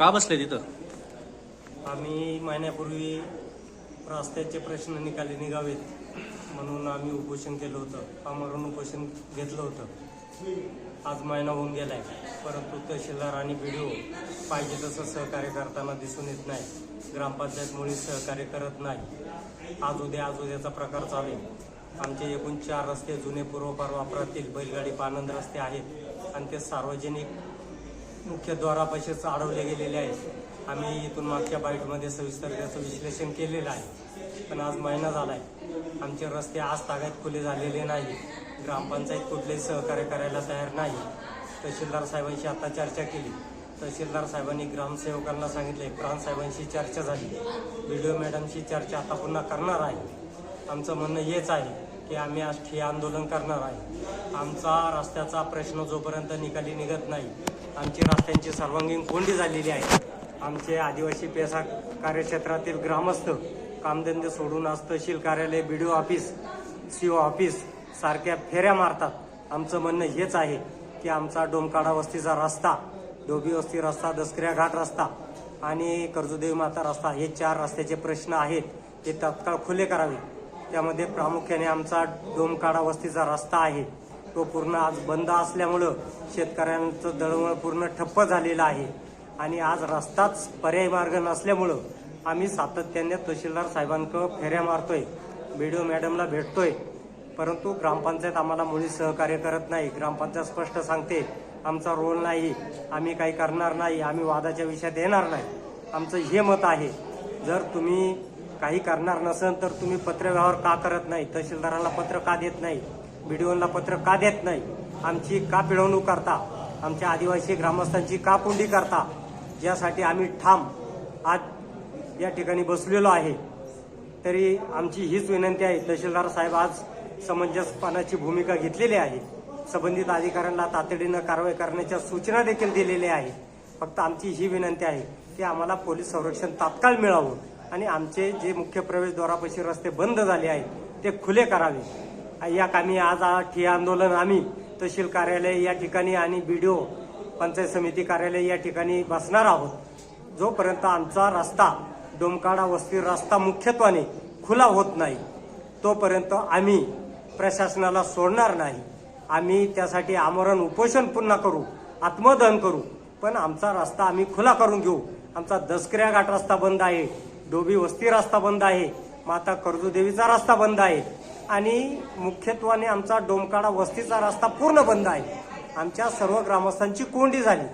का बसले तिथं? आम्ही महिन्यापूर्वी रस्त्याचे प्रश्न निकाली निघावेत म्हणून आम्ही उपोषण केलं होतं. आमरण उपोषण घेतलं होतं. आज महिना होऊन गेलाय. परंतु तहसीलदार आणि बी पाहिजे तसं सहकार्य करताना दिसून येत नाही. ग्रामपंचायतमुळे सहकार्य करत नाही. आज उद्या आज उद्याचा प्रकार चालू आहे. आमचे एकूण चार रस्ते जुने पूर्वपार वापरातील बैलगाडी पानंद रस्ते आहेत. आणि ते सार्वजनिक मुख्य द्वारापाशीच अडवले गेलेले आहेत. आम्ही इथून मागच्या बाईटमध्ये सविस्तर त्याचं विश्लेषण केलेलं आहे. पण आज महिना झाला आहे आमचे रस्ते आज ताब्यात खुले झालेले नाही. ग्रामपंचायत कुठलेही सहकार्य करायला तयार नाही. तहसीलदार साहेबांशी आता चर्चा केली. तहसीलदार साहेबांनी ग्रामसेवकांना सांगितले प्रांतसाहेबांशी चर्चा झाली. व्हिडिओ मॅडमशी चर्चा आता पुन्हा करणार आहे. आमचं म्हणणं हेच आहे की आम्ही आज ठिय्या आंदोलन करणार आहे. आमचा रस्त्याचा प्रश्न जोपर्यंत निकाली निघत नाही आमची रस्त्यांची सर्वांगीण कोंडी झालेली आहे. आमचे आदिवासी पेसा कार्यक्षेत्रातील ग्रामस्थ कामधंदे सोडून आज तहसील कार्यालय B D O office C O office सारख्या फेऱ्या मारतात. आमचं म्हणणं हेच आहे की आमचा डोमकाडा वस्तीचा रस्ता डोबी वस्ती रस्ता दसकऱ्या घाट रस्ता आणि कर्जदेवी माता रस्ता हे चार रस्त्याचे प्रश्न आहेत ते तत्काळ खुले करावे. त्यामध्ये प्रामुख्याने आमचा डोमकाडा वस्तीचा रस्ता आहे. तो पूर्ण आज बंद असल्यामुळं शेतकऱ्यांचं दळवळ पूर्ण ठप्प झालेलं आहे. आणि आज रस्ताच पर्याय मार्ग नसल्यामुळं आम्ही सातत्याने तहसीलदार साहेबांकडं फेऱ्या मारतोय. ओ मॅडमला भेटतोय. परंतु ग्रामपंचायत आम्हाला मुळी सहकार्य करत नाही. ग्रामपंचायत स्पष्ट सांगते आमचा रोल नाही. आम्ही काही करणार नाही. आम्ही वादाच्या विषयात येणार नाही. आमचं हे मत आहे जर तुम्ही काही करणार नसेल तर तुम्ही पत्रव्यवहार का करत नाही? तहसीलदाराला पत्र का देत नाही? बीडीओला पत्र का देत नाही? आमची का पिळवणूक करता? आमच्या आदिवासी ग्रामस्थांची का पुंडी करता? ज्यासाठी आम्ही ठाम आज या ठिकाणी बसलेलो आहे. तरी आमची हीच विनंती आहे. तहसीलदार साहेब आज समंजसपणाची भूमिका घेतलेली आहे. संबंधित अधिकाऱ्यांना तातडीनं कारवाई करण्याच्या सूचना देखील दिलेल्या आहे फक्त आमची ही विनंती आहे की आम्हाला पोलीस संरक्षण तात्काळ मिळावं आणि आमचे जे मुख्य प्रवेशद्वारापाशी रस्ते बंद झाले आहेत ते खुले करावे. या कामी आज ठिय आंदोलन आम्ही तहसील कार्यालय या ठिकाणी आणि बीडीओ पंचायत समिती कार्यालय या ठिकाणी बसणार आहोत. जोपर्यंत आमचा रस्ता डोमकाडा वस्ती रस्ता मुख्यत्वाने खुला होत नाही तोपर्यंत आम्ही प्रशासनाला सोडणार नाही. आम्ही त्यासाठी आमरण उपोषण पुन्हा करू आत्मदहन करू पण आमचा रस्ता आम्ही खुला करून घेऊ. आमचा दसकऱ्या घाट रस्ता बंद आहे डोबी वस्ती रस्ता बंद आहे माता कर्जूदेवीचा रस्ता बंद आहे. आणि मुख्यत्वाने आमचा डोमकाडा वस्तीचा रस्ता पूर्ण बंद आहे. आमच्या सर्व ग्रामस्थांची कोंडी झाली.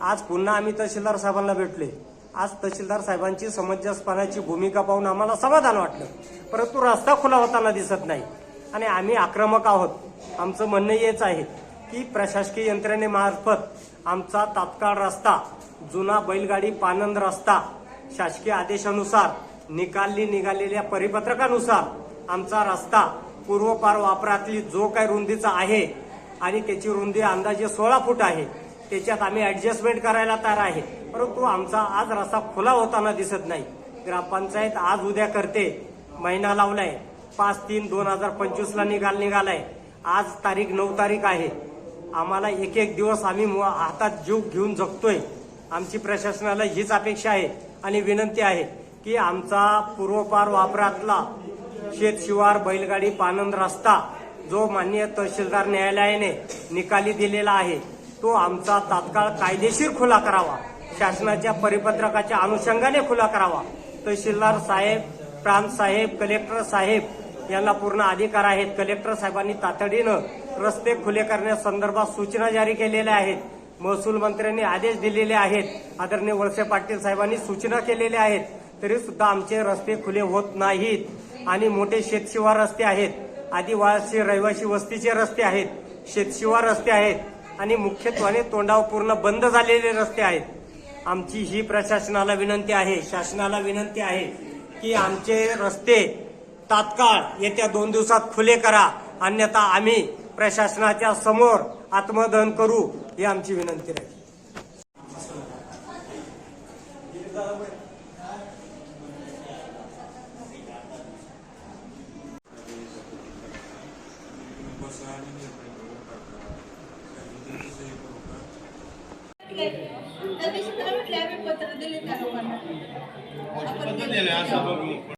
आज पुन्हा आम्ही तहसीलदार साहेबांना भेटले आज तहसीलदार साहेबांची समंजसपणाची भूमिका पाहून आम्हाला समाधान वाटलं. परंतु रस्ता खुला होताना दिसत नाही. आणि आम्ही आक्रमक आहोत. आमचं म्हणणं हेच आहे की प्रशासकीय यंत्रणेमार्फत आमचा तात्काळ रस्ता जुना बैलगाडी पानंद रस्ता शासकीय आदेशानुसार निकाली निघालेल्या परिपत्रकानुसार आमचा रस्ता पूर्वपार वापरातली जो काही रुंदीचा आहे आणि त्याची रुंदी अंदाजे सोळा फूट आहे त्याच्यात आम्ही ऍडजस्टमेंट करायला तयार आहे. परंतु आमचा आज रस्ता खुला होताना दिसत नाही. ग्रामपंचायत आज उद्या करते महिना लावलाय. पाच तीन दोन हजार पंचवीस ला निकाल निघालाय. आज तारीख नऊ तारीख आहे. आम्हाला एक एक दिवस आम्ही मु- हातात जीव घेऊन जगतोय. आमची प्रशासनाला हीच अपेक्षा आहे आणि विनंती आहे की आमचा पूर्वपार वापरातला शेतशिवार बैलगाडी पानंद रस्ता जो माननीय तहसीलदार न्यायालयाने निकाली दिलेला आहे तो आमचा तात्काळ कायदेशीर खुला करावा. शासनाच्या परिपत्रकाच्या अनुषंगाने खुला करावा. तहसीलदार साहेब प्रांत साहेब कलेक्टर साहेब यांना पूर्ण अधिकार आहेत. कलेक्टर साहेबांनी तातडीनं रस्ते खुले करण्यासंदर्भात सूचना जारी केलेल्या आहेत. महसूल मंत्र्यांनी आदेश दिलेले आहेत. आदरणीय वळसे पाटील साहेबांनी सूचना केलेल्या आहेत. तरी सुद्धा आमचे रस्ते खुले होत नाहीत. आणि मोठे शेतशिवार रस्ते आहेत. आदिवासी रहिवासी वस्तीचे रस्ते आहेत. शेतशिवार रस्ते आहेत. आणि मुख्यत्वाने तोंडावर पूर्ण बंद झालेले रस्ते आहेत. आमची ही प्रशासनाला विनंती आहे शासनाला विनंती आहे की आमचे रस्ते तात्काळ येत्या दोन दिवसात खुले करा. अन्यथा आम्ही प्रशासनाच्या समोर आत्मदहन करू ही आमची विनंती आहे म्हटले त्या दिवशी म्हटले आम्ही पत्र दिले त्या लोकांना. आपण